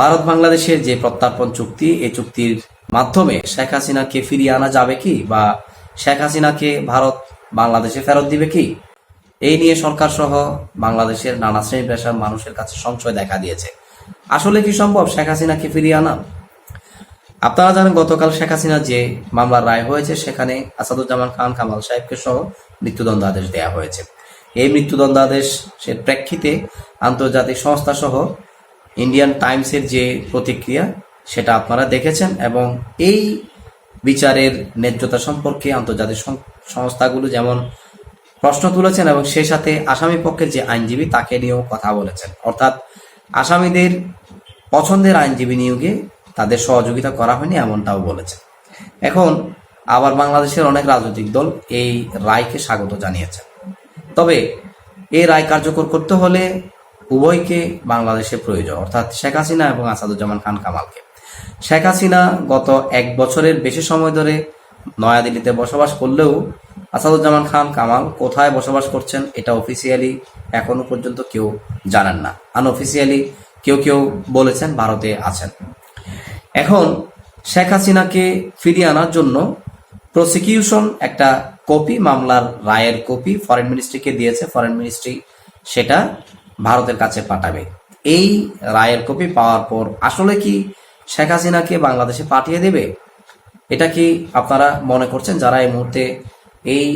ভারত বাংলাদেশের যে প্রত্যার্পণ চুক্তি, এই চুক্তির মাধ্যমে শেখ হাসিনাকে ফিরিয়ে আনা যাবে কি বা শেখ হাসিনাকে ভারত বাংলাদেশে ফেরত দিবে কি? এই নিয়ে সরকার সহ বাংলাদেশের নানা শ্রেণি পেশার মানুষের কাছে সংশয় দেখা দিয়েছে। আসলে কি সম্ভব শেখ হাসিনাকে ফিরিয়ে আনা? আপনারা জানেন, গতকাল শেখ হাসিনা যে মামলার রায় হয়েছে, সেখানে আসাদুজ্জামান খান, কামাল সাহেবকে সহ মৃত্যুদণ্ড আদেশ দেওয়া হয়েছে। এই মৃত্যুদণ্ড আদেশের প্রেক্ষিতে আন্তর্জাতিক সংস্থা সহ ইন্ডিয়ান টাইমসের যে প্রতিক্রিয়া, সেটা আপনারা দেখেছেন এবং এই বিচারের ন্যায্যতা সম্পর্কে আন্তর্জাতিক সংস্থাগুলো যেমন প্রশ্ন তুলেছেন এবং সেই সাথে আসামি পক্ষের যে আইনজীবী, তাকে নিয়েও কথা বলেছেন। অর্থাৎ আসামিদের পছন্দের আইনজীবী নিয়োগে তাদের সহযোগিতা করা হয়নি এমনটাও বলেছেন। এখন আবার বাংলাদেশের অনেক রাজনৈতিক দল এই রায়কে স্বাগত জানিয়েছেন তবে এই রায় কার্যকর করতে হলে উভয়কে বাংলাদেশে প্রয়োজন, অর্থাৎ শেখ হাসিনা এবং আসাদুজ্জামান খান কামালকে। শেখ হাসিনা গত এক বছরের বেশি সময় ধরে নয়াদিল্লিতে বসবাস করলেও আসাদুজ্জামান খান কামাল কোথায় বসবাস করছেন এটা অফিসিয়ালি এখনও পর্যন্ত কেউ জানেন না। আনঅফিসিয়ালি কেউ কেউ বলেছেন, ভারতে আছেন। এখন শেখ হাসিনাকে ফিরিয়ে আনার জন্য প্রসিকিউশন একটা কপি, মামলার রায়ের কপি ফরেন মিনিস্ট্রিকে দিয়েছে ফরেন মিনিস্ট্রি সেটা ভারতের কাছে পাঠাবে। এই রায়ের কপি পাওয়ার পর আসলে কি শেখ হাসিনাকে বাংলাদেশে পাঠিয়ে দেবে? এটা কি আপনারা মনে করছেন যারা এই মুহূর্তে এই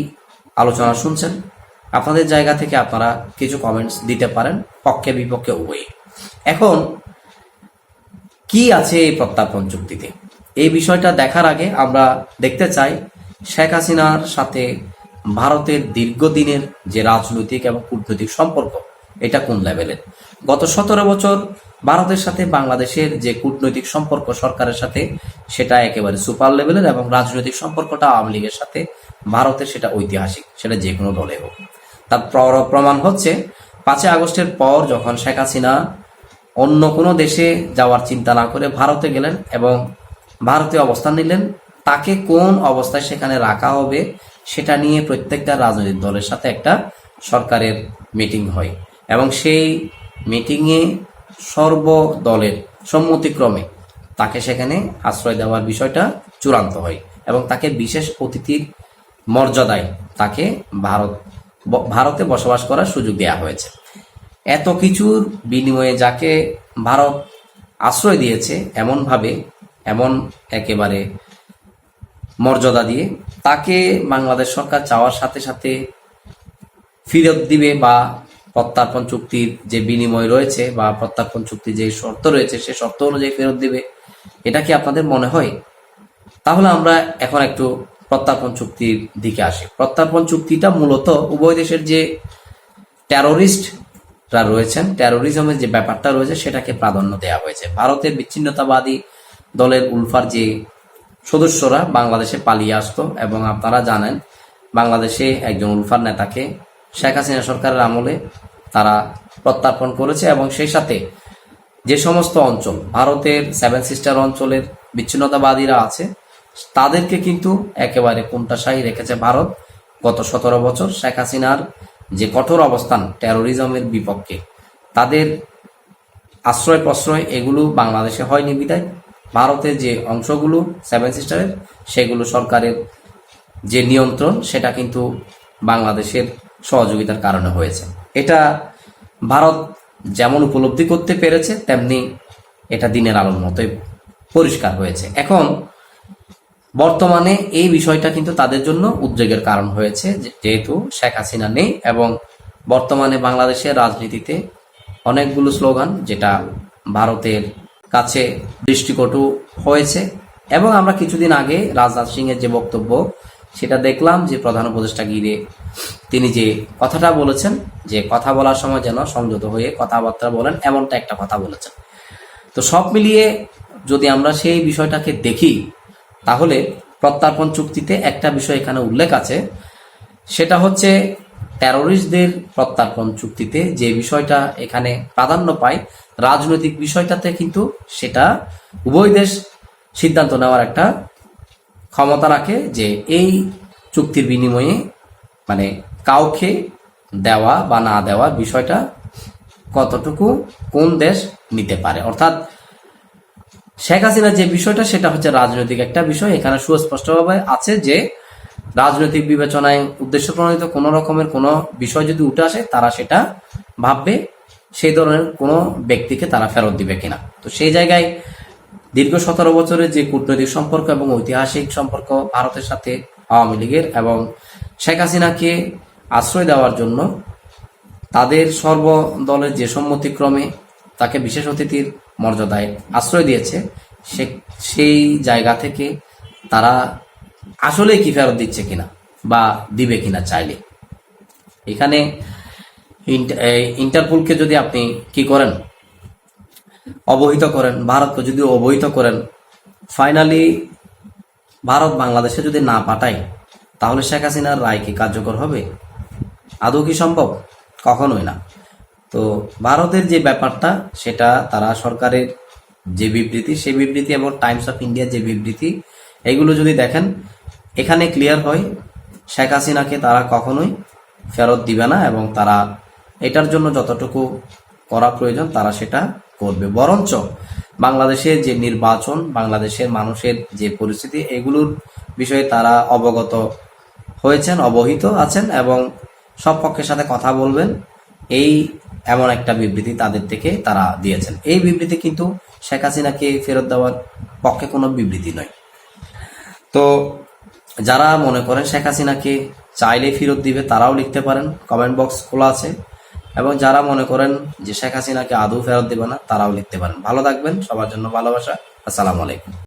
আলোচনা শুনছেন? আপনাদের জায়গা থেকে আপনারা কিছু কমেন্টস দিতে পারেন, পক্ষে বিপক্ষে উভয়ই। এখন, কি আছে এই প্রত্যার্পণ চুক্তিতে? এই বিষয়টা দেখার আগে আমরা দেখতে চাই শেখ হাসিনার সাথে ভারতের দীর্ঘদিনের যে রাজনৈতিক এবং কূটনৈতিক সম্পর্ক এটা কোন লেভেলের? গত সতেরো বছর ভারতের সাথে বাংলাদেশের যে কূটনৈতিক সম্পর্ক সরকারের সাথে, সেটা একেবারে সুপার লেভেলের এবং রাজনৈতিক সম্পর্কটা আওয়ামী লীগের সাথে, ভারতের সেটা ঐতিহাসিক, সেটা যে কোনো দলে হোক। তার প্রমাণ হচ্ছে, পাঁচই আগস্টের পর যখন শেখ হাসিনা অন্য কোনো দেশে যাওয়ার চিন্তা না করে ভারতে গেলেন এবং ভারতে অবস্থান নিলেন, তাকে কোন অবস্থায় সেখানে রাখা হবে, সেটা নিয়ে প্রত্যেকটা রাজনৈতিক দলের সাথে একটা সরকারের মিটিং হয়। এবং সেই মিটিংয়ে সর্বদলের সম্মতিক্রমে তাকে সেখানে আশ্রয় দেওয়ার বিষয়টা চূড়ান্ত হয় এবং তাকে বিশেষ অতিথির মর্যাদায় তাকে ভারত, ভারতে বসবাস করার সুযোগ দেওয়া হয়েছে। এত কিছুর বিনিময়ে যাকে ভারত আশ্রয় দিয়েছে এমনভাবে, এমন একেবারে মর্যাদা দিয়ে তাকে বাংলাদেশ সরকার চাওয়ার সাথে সাথে ফেরত দিবে বা প্রত্যার্পণ চুক্তির যে বিনিময় রয়েছে বা প্রত্যার্পণ চুক্তির যে শর্ত রয়েছে, সে শর্ত অনুযায়ী ফেরত দিবে। এটা কি আপনাদের মনে হয়? তাহলে আমরা এখন একটু প্রত্যার্পণ চুক্তির দিকে আসি। প্রত্যার্পণ চুক্তিটা মূলত উভয় দেশের যে টেরোরিস্টরা রয়েছেন টেরোরিজমের যে ব্যাপারটা রয়েছে, সেটাকে প্রাধান্য দেওয়া হয়েছে। ভারতের বিচ্ছিন্নতাবাদী দলের উলফার যে সদস্যরা বাংলাদেশে পালিয়ে আসতো এবং আপনারা জানেন, বাংলাদেশে একজন উলফার নেতাকে শেখ হাসিনা সরকারের আমলে তারা প্রত্যার্পণ করেছে এবং সেই সাথে যে সমস্ত অঞ্চল, ভারতের সেভেন সিস্টার অঞ্চলের বিচ্ছিন্নতাবাদীরা আছে, তাদেরকে কিন্তু একেবারে কোনটাশাহী রেখেছে ভারত। গত সতেরো বছর শেখ হাসিনার যে কঠোর অবস্থান টেরোরিজমের বিপক্ষে, তাদের আশ্রয় প্রশ্রয় এগুলো বাংলাদেশে হয়নি বিদায়। ভারতের যে অংশগুলো সেভেন সিস্টারের সেগুলো সরকারের যে নিয়ন্ত্রণ, সেটা কিন্তু বাংলাদেশের সহযোগিতার কারণে হয়েছে। এটা ভারত যেমন উপলব্ধি করতে পেরেছে, তেমনি এটা দিনের আলোর মতোই পরিষ্কার হয়েছে। এখন বর্তমানে এই বিষয়টা কিন্তু তাদের জন্য উদ্বেগের কারণ হয়েছে যেহেতু শেখ হাসিনা নেই এবং বর্তমানে বাংলাদেশের রাজনীতিতে অনেকগুলো স্লোগান যেটা ভারতের কাছে দৃষ্টিকটু হয়েছে। এবং আমরা কিছুদিন আগে রাজনাথ সিং এর যে বক্তব্য সেটা দেখলাম যে প্রধান উপদেষ্টা গিরে তিনি যে কথাটা বলেছেন, যে কথা বলার সময় যেন সংযত হয়ে কথাবার্তা বলেন, এমনটা একটা কথা বলেছেন। তো সব মিলিয়ে যদি আমরা সেই বিষয়টাকে দেখি, তাহলে প্রত্যার্পণ চুক্তিতে একটা বিষয় এখানে উল্লেখ আছে। সেটা হচ্ছে টেরোরিস্টদের প্রত্যার্পণ চুক্তিতে যে বিষয়টা এখানে প্রাধান্য পায়, রাজনৈতিক বিষয়টাতে কিন্তু সেটা উভয় দেশ সিদ্ধান্ত নেওয়ার একটা ক্ষমতা রাখে যে এই চুক্তির বিনিময়ে মানে কাউকে দেওয়া বা না দেওয়া বিষয়টা কতটুকু কোন দেশ নিতে পারে? অর্থাৎ শেখ হাসিনার যে বিষয়টা, সেটা হচ্ছে রাজনৈতিক একটা বিষয়। এখানে সুস্পষ্টভাবে আছে যে রাজনৈতিক বিবেচনায় উদ্দেশ্য প্রণোদিত কোনো রকমের কোনো বিষয় যদি উঠে আসে, তারা সেটা ভাববে। সেই ধরনের কোনো ব্যক্তিকে তারা ফেরত দিবে কিনা। তো সেই জায়গায় দীর্ঘ সতেরো বছরের যে কূটনৈতিক সম্পর্ক এবং ঐতিহাসিক সম্পর্ক ভারতের সাথে আওয়ামী লীগের এবং শেখ হাসিনাকে আশ্রয় দেওয়ার জন্য, তাদের সর্বদলের যে সম্মতিক্রমে তাকে বিশেষ অতিথির মর্যাদায় আশ্রয় দিয়েছে, সে, সেই জায়গা থেকে তারা আসলে কি ফেরত দিচ্ছে কিনা বা দিবে কিনা চাইলে। এখানে ইন্টারপোলকে যদি আপনি কি করেন অবহিত করেন, ভারতকে যদি অবহিত করেন ফাইনালি ভারত বাংলাদেশে যদি না পাঠায়, তাহলে শেখ হাসিনার রায় কি কার্যকর হবে? আদৌ কি সম্ভব? কখনোই না। তো ভারতের যে ব্যাপারটা, সেটা তারা সরকারের যে বিবৃতি, সেই বিবৃতি এবং টাইমস অফ ইন্ডিয়ার যে বিবৃতি, এগুলো যদি দেখেন, এখানে ক্লিয়ার হয়, শেখ হাসিনাকে তারা কখনোই ফেরত দিবে না এবং তারা এটার জন্য যতটুকু করা প্রয়োজন, তারা সেটা করবে। বরঞ্চ বাংলাদেশের যে নির্বাচন, বাংলাদেশের মানুষের যে পরিস্থিতি, এগুলোর বিষয়ে তারা অবগত হয়েছেন, অবহিত আছেন এবং সব পক্ষের সাথে কথা বলবেন। এই এমন একটা বিবৃতি তাদের থেকে তারা দিয়েছেন। এই বিবৃতি কিন্তু শেখ হাসিনাকে ফেরত দেওয়ার পক্ষে কোনো বিবৃতি নয়। তো যারা মনে করেন শেখ হাসিনাকে চাইলে ফেরত দিবে, তারাও লিখতে পারেন। কমেন্ট বক্স খোলা আছে। এবং যারা মনে করেন যে শেখ হাসিনাকে আদৌ ফেরত দেবে না, তারাও লিখতে পারেন। ভালো থাকবেন, সবার জন্য ভালোবাসা। আসসালামু আলাইকুম।